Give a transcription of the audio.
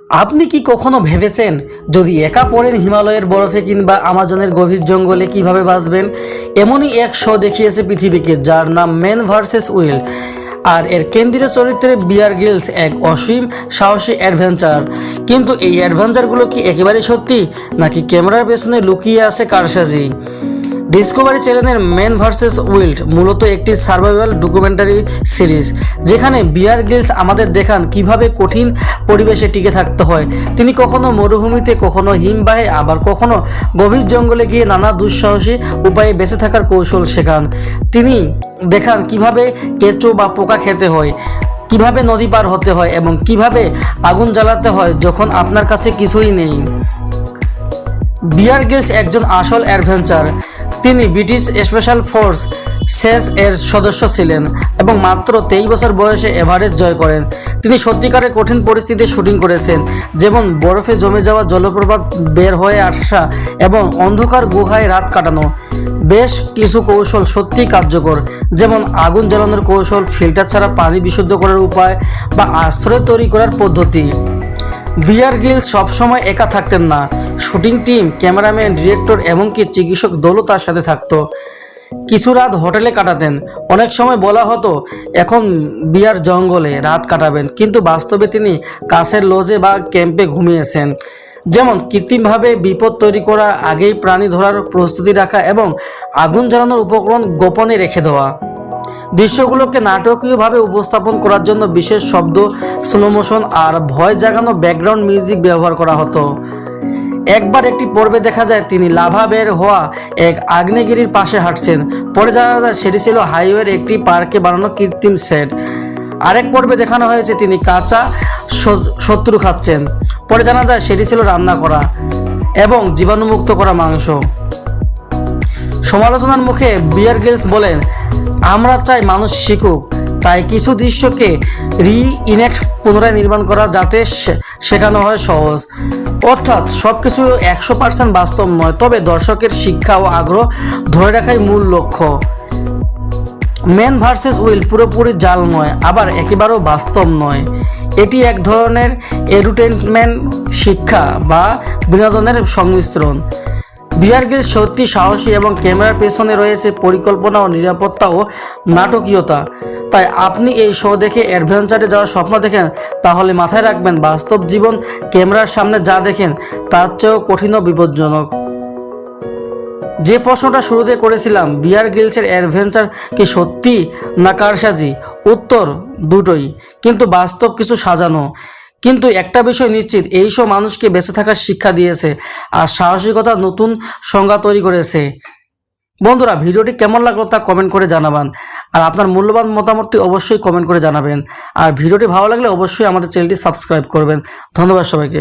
আপনি কি কখনো ভেবেছেন যদি একা পড়েন হিমালয়ের বরফে কিংবা আমাজনের গভীর জঙ্গলে কীভাবে বাঁচবেন? এমনই এক শো দেখিয়েছে পৃথিবীকে, যার নাম ম্যান ভার্সেস উইল। আর এর কেন্দ্রীয় চরিত্রে বিয়ার গিলস এক অসীম, সাহসী অ্যাডভেঞ্চার। কিন্তু এই অ্যাডভেঞ্চারগুলো কি একেবারে সত্যি, নাকি ক্যামেরার পেছনে লুকিয়ে আছে কারসাজি? ডিসকভারি চ্যানেলের ম্যান ভার্সেস উইল্ড মূলত একটি সার্ভাইভাল ডকুমেন্টারি সিরিজ যেখানে বিয়ার গিলস আমাদের দেখান কীভাবে কঠিন পরিবেশে টিকে থাকতে হয়। তিনি কখনো মরুভূমিতে, কখনো হিমবাহে, আবার কখনো গভীর জঙ্গলে গিয়ে নানা দুঃসাহসী উপায়ে বেঁচে থাকার কৌশল শেখান। তিনি দেখান কীভাবে কেঁচো বা পোকা খেতে হয়, কীভাবে নদী পার হতে হয় এবং কীভাবে আগুন জ্বালাতে হয় যখন আপনার কাছে কিছুই নেই। বিয়ার গিলস একজন আসল অ্যাডভেঞ্চার তিনি ব্রিটিশ স্পেশাল ফোর্স সেস এর সদস্য ছিলেন এবং মাত্র তেইশ বছর বয়সে এভারেস্ট জয় করেন। তিনি সত্যিকারের কঠিন পরিস্থিতিতে শুটিং করেছেন, যেমন বরফে জমে যাওয়া জলপ্রপাত বের হয়ে আসা এবং অন্ধকার গুহায় রাত কাটানো। বেশ কিছু কৌশল সত্যিই কার্যকর, যেমন আগুন জ্বালানোর কৌশল, ফিল্টার ছাড়া পানি বিশুদ্ধ করার উপায় বা আশ্রয় তৈরি করার পদ্ধতি। বিয়ার গিল সবসময় একা থাকতেন না। শুটিং টিম, ক্যামেরাম্যান, ডিরেক্টর এমনকি চিকিৎসক দলও তার সাথে থাকতো। কিছু রাত হোটেলে কাটাতেন। অনেক সময় বলা হতো, এখন বিয়ার জঙ্গলে রাত কাটাবেন। কিন্তু বাস্তবে তিনি কাছের লজে বা ক্যাম্পে ঘুমিয়েছেন। যেমন, কৃত্রিমভাবে বিপদ তৈরি করা, আগেই প্রাণী ধরার প্রস্তুতি রাখা এবং আগুন জ্বালানোর উপকরণ গোপনে রেখে দেওয়া। দৃশ্যগুলোকে নাটকীয়ভাবে উপস্থাপন করার জন্য বিশেষ শব্দ স্লো মোশন আর ভয় জাগানো ব্যাকগ্রাউন্ড মিউজিক ব্যবহার করা হতো। একবার একটি পর্বে দেখা যায় তিনি লাভা বের হওয়া এক আগ্নেয়গিরির পাশে হাঁটছেন। পরে জানা যায় সেটি ছিল হাইওয়ের একটি পার্কে বানানো কৃত্রিম সেট। আরেক পর্বে দেখানো হয়েছে তিনি কাঁচা শত্রু খাচ্ছেন। পরে জানা যায় সেটি ছিল রান্না করা এবং জীবাণুমুক্ত করা মাংস। সমালোচনার মুখে বিয়ার গিলস বলেন, আমরা চাই মানুষ শিখুক, তাই কিছু দৃশ্যকে রি, ইনেক্ট পুনরায় নির্মাণ করা যাতে শেখানো হয় সহজ। অর্থাৎ সব কিছু একশো পার্সেন্ট বাস্তব নয়, তবে দর্শকের শিক্ষা ও আগ্রহ ধরে রাখাই মূল লক্ষ্য। ম্যান ভার্সেস উইল পুরোপুরি জাল নয়, আবার একেবারেও বাস্তব নয়। এটি এক ধরনের এডুটেনমেন্ট শিক্ষা বা বিনোদনের সংমিশ্রণ। বিয়ার গিল সত্যি সাহসী এবং ক্যামেরার পেছনে রয়েছে পরিকল্পনা ও নিরাপত্তা ও নাটকীয়তা। তাই আপনি এই শো দেখে অ্যাডভেঞ্চারে যাওয়ার স্বপ্ন দেখেন, তাহলে মাথায় রাখবেন বাস্তব জীবন, ক্যামেরার সামনে যা দেখেন, তার চেয়েও কঠিন ও বিপজ্জনক। যে প্রশ্নটা শুরুতে করেছিলাম, বিয়ার গিলসের অ্যাডভেঞ্চার কি সত্যি না কারসাজি উত্তর দুটোই, কিন্তু বাস্তব কিছু সাজানো। কিন্তু একটা বিষয় নিশ্চিত, এই সব মানুষকে বেঁচে থাকার শিক্ষা দিয়েছে আর সাহসিকতা নতুন সংজ্ঞা তৈরি করেছে। বন্ধুরা, ভিডিওটি কেমন লাগল তা কমেন্ট করে জানাবেন। আর আপনার মূল্যবান মতামতটি অবশ্যই কমেন্ট করে জানাবেন। আর ভিডিওটি ভালো লাগলে অবশ্যই আমাদের চ্যানেলটি সাবস্ক্রাইব করবেন। ধন্যবাদ সবাইকে।